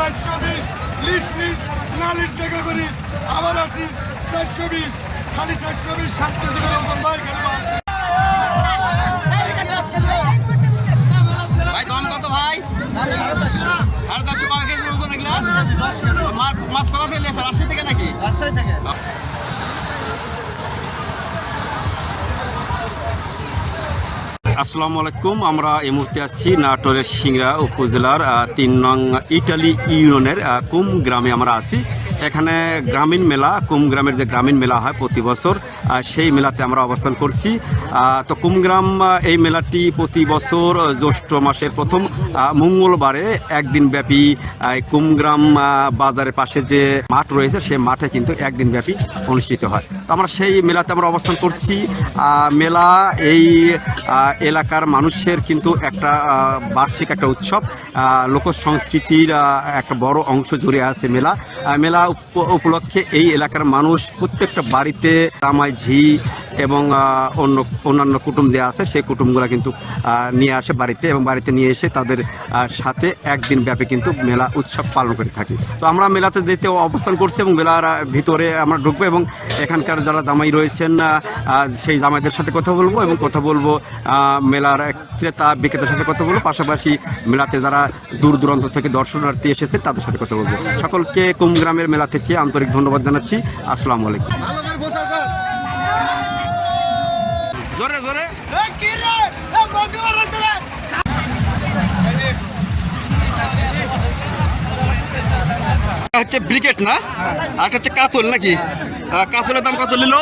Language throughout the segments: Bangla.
চারশো বিশ লিস লিস নালিশ দেখা করিস আবার আসিস চারশো বিশ খালি চারশো বিশ সাত কেজি করে ওজন ভাই খালি মাছ ভাই দাম কত ভাই? সাড়ে চারশো টাকা কেজি ওজন এগুলা? মাছ কলা ফেলে রাজশাহী থেকে নাকি? আসসালামু আলাইকুম, আমরা এই মুহূর্তে আছি নাটোরের সিংড়া উপজেলার তিন নং ইটালি ইউনিয়নের কুম গ্রামে আমরা আছি। এখানে গ্রামীণ মেলা কুমগ্রামের যে গ্রামীণ মেলা হয় প্রতি বছর সেই মেলাতে আমরা অবস্থান করছি। তো কুমগ্রাম এই মেলাটি প্রতি বছর জ্যৈষ্ঠ মাসের প্রথম মঙ্গলবারে একদিন ব্যাপী কুমগ্রাম বাজারের পাশে যে মাঠ রয়েছে সেই মাঠে কিন্তু একদিন ব্যাপী অনুষ্ঠিত হয়। তো আমরা সেই মেলাতে আমরা অবস্থান করছি। মেলা এই এলাকার মানুষের কিন্তু একটা বার্ষিক একটা উৎসব। লোক সংস্কৃতির একটা বড় অংশ জুড়ে আছে মেলা। মেলা উপলক্ষে এই এলাকার মানুষ প্রত্যেকটা বাড়িতে তামাই ঝি এবং অন্য, অন্যান্য কুটুম যে আছে, সেই কুটুমগুলো কিন্তু নিয়ে আসে বাড়িতে এবং বাড়িতে নিয়ে এসে তাদের সাথে একদিন ব্যাপী কিন্তু মেলা উৎসব পালন করে থাকি। তো আমরা মেলাতে যেতে অবস্থান করছি এবং মেলার ভিতরে আমরা ঢুকবো এবং এখানকার যারা জামাই রয়েছেন সেই জামাইদের সাথে কথা বলব এবং কথা বলব মেলার ক্রেতা বিক্রেতার সাথে কথা বলব। পাশাপাশি মেলাতে যারা দূর দূরান্ত থেকে দর্শনার্থী এসেছে, তাদের সাথে কথা বলব। সকলকে কুমগ্রামের মেলা থেকে আন্তরিক ধন্যবাদ জানাচ্ছি। আসসালামু আলাইকুম। জোরে জোরে। হচ্ছে ব্রিকেট না? আর একটা হচ্ছে কাতল নাকি? কাতলের দাম কত নিল?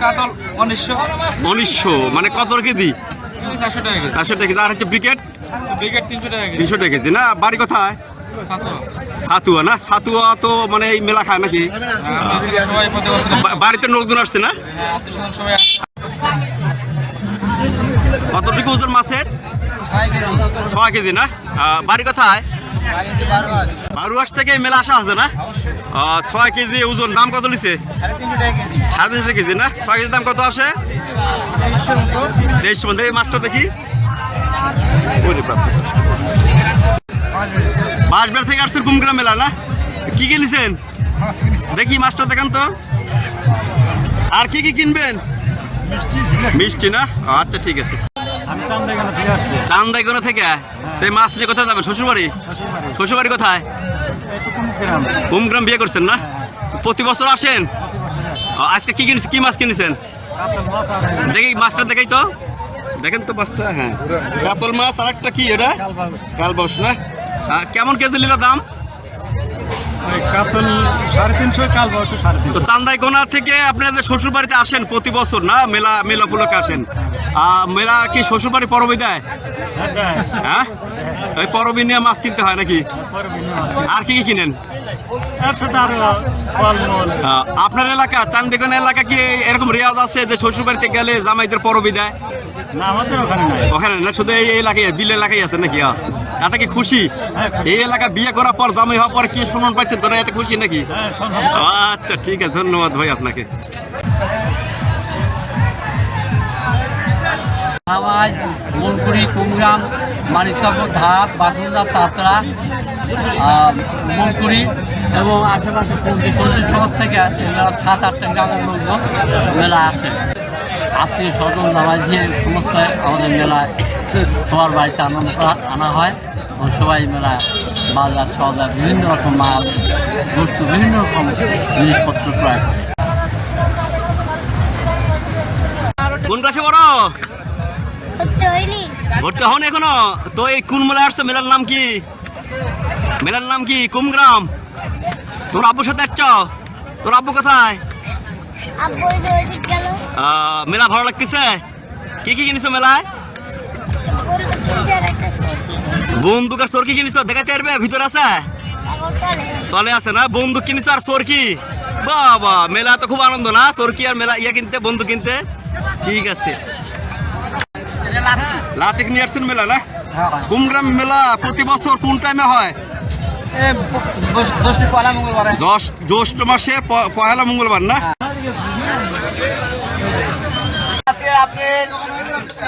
কাতল উনিশশো উনিশশো মানে কত কেজি? চারশো টাকা আর হচ্ছে ব্রিগেড? তিনশো টাকা কেজি। তিনশো টাকা কেজি না? বাড়ি কোথায়? সাতুয়া। না? সাতুয়া তো মানে এই মেলা খায় নাকি? বা- বাড়িতে লোকজন আসছে না? কতটুকু ওজন মাছের? ছয় কেজি না? বাড়ি কোথায়? বারুয়াস থেকে মেলা আসা আছে না? ছয় কেজি ওজন দাম কত লিছে? সাড়ে তিনশো কেজি। না? ছয় কেজি দাম কত আসে? তেইশশো মধ্যে এই মাছটা দেখি। বাঁশবেড় থেকে আসছে কুমগ্রাম মেলা না? কি কিনেছেন দেখি মাছটা দেখান তো। আর কি কি কিনবেন? মিষ্টি না? আচ্ছা ঠিক আছে। চান্দাইগোনা থেকে তো এই মাছ নিয়ে কোথায় যাবেন? শ্বশুরবাড়ি? শ্বশুরবাড়ি। কোথায়? কুমগ্রাম। বিয়ে করছেন না? প্রতি বছর আসেন? ও, আজকে কি কিনেছেন কি মাছ কিনেছেন? দেখি মাছটা দেখাই তো। দেখেন তো মাছটা হ্যাঁ। কাতল মাছ আর একটা কি এটা? কালবাউস। না? কেমন কেজি নিল দাম? কাতল সাড়ে তিনশো কাল বয়স সাড়ে তো চান্দাইগোনা থেকে আপনাদের শ্বশুর বাড়িতে আসেন প্রতি বছর না? মেলা মেলা উপলক্ষে আসেন। মেলা কি শ্বশুর বাড়ি পরবই দেয়? হ্যাঁ ওই নিয়ে মাছ কিনতে হয় নাকি? আর কি কি কিনেন? আপনার এলাকা চান্দিগোনা এলাকা কি এরকম রেওয়াজ আছে যে শ্বশুর বাড়িতে গেলে জামাইদের পরবই দেয়? না আমাদের ওখানে ওখানে না শুধু এই এলাকায় বিল এলাকায় আছে নাকি? আহ? তাতে কি খুশি? এই এলাকা বিয়ে করার পর জামাই হওয়ার পর কি সম্মান পাচ্ছেন? তোরা এত খুশি নাকি? হ্যাঁ আচ্ছা ঠিক আছে ধন্যবাদ ভাই আপনাকে। আওয়াজ মনকুড়ি কুমগ্রাম মানিসাপুর ধাপ বাথুন্দা চাতরা মনকুড়ি এবং আশেপাশে পঞ্চাশ পঞ্চাশ শহর থেকে আসে এরা সাত আটটা গ্রামের লোকজন মেলা আসে। আত্মীয় স্বজন জামাই দিয়ে সমস্ত আমাদের মেলায় সবার বাড়িতে আনন্দ আনা হয়। এবং সবাই মেলা বাজার সজার বিভিন্ন রকম মাল বস্তু বিভিন্ন রকম জিনিসপত্র ক্রয় করে। কোন ক্লাসে করতে হয়নি। ভর্তি হন এখনও? তো এই কোন মেলায় আসছে? মেলার নাম কি? মেলার নাম কি? কুমগ্রাম তোর আব্বুর সাথে আসছ? তোর আব্বু কোথায়? মেলা ভালো লাগতেছে? কি কি কিনেছো মেলায়? বন্দুক আর সরকি কিনেছো? দেখাতে পারবে? ভিতরে আছে? তলে আছে না? বন্দুক কিনেছো আর সরকি বাবা মেলা তো খুব আনন্দ না? সরকি আর মেলা ইয়া কিনতে বন্দুক কিনতে? ঠিক আছে। লাতিক নিয়ে আসছেন মেলা না? কুমগ্রাম মেলা প্রতি বছর কোন টাইমে হয়? দশ জ্যৈষ্ঠ মাসে পহেলা মঙ্গলবার না? আছে আপনার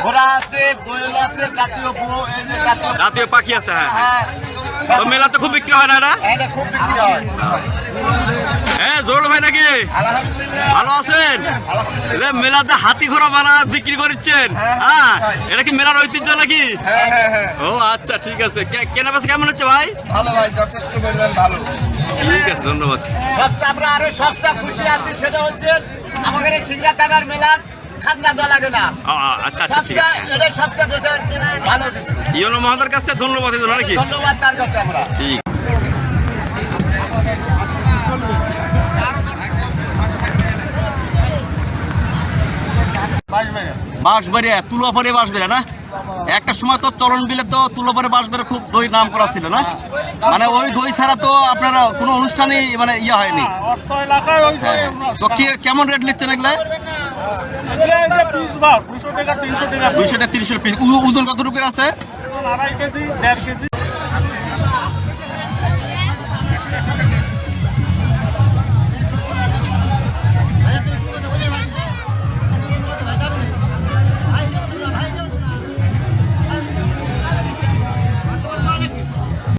ঘোড়া আছে দোয়েল আছে জাতীয় পাখি আছে হ্যাঁ। হ্যাঁ, তো মেলাতে খুব বিক্রি হয় না এটা? এটা খুব বিক্রি হয়। হ্যাঁ জোর ভাই নাকি? ভালো আছেন? মেলাতে হাতি ঘোড়া বানা বিক্রি করছেন হ্যাঁ এটা কি মেলার ঐতিহ্য নাকি? ও আচ্ছা ঠিক আছে। কেনা বেচা কেমন হচ্ছে ভাই? ভালো ভাই যথেষ্ট পরিমাণ ভালো। ঠিক আছে ধন্যবাদ। সবচেয়ে আমরা আরও সবচেয়ে খুশি আছি সেটা হচ্ছে আমাদের সিংড়া টাকার মেলা। খাজনা দেওয়া লাগে না। আ, আ, আচ্ছা আচ্ছা ঠিক আছে। এটাই সবচেয়ে বেশি ভালো ইয়নো মহাদার কাছে ধন্যবাদ ধন্যবাদ তার কাছে আমরা। ঠিক। বাঁশবাড়িয়া তুলোপাড়ে বাঁশবেড়া না? একটা সময় তো চলন বিলে তো তুলোপরে বাসবের খুব দই নাম করা ছিল না? মানে ওই দই ছাড়া তো আপনার কোনো অনুষ্ঠানই মানে ইয়ে হয়নি। হ্যাঁ। তো কি কেমন রেট নিচ্ছেন এগুলো? দুইশো টাকা তিনশো পিস ওজন কত রুপির আছে?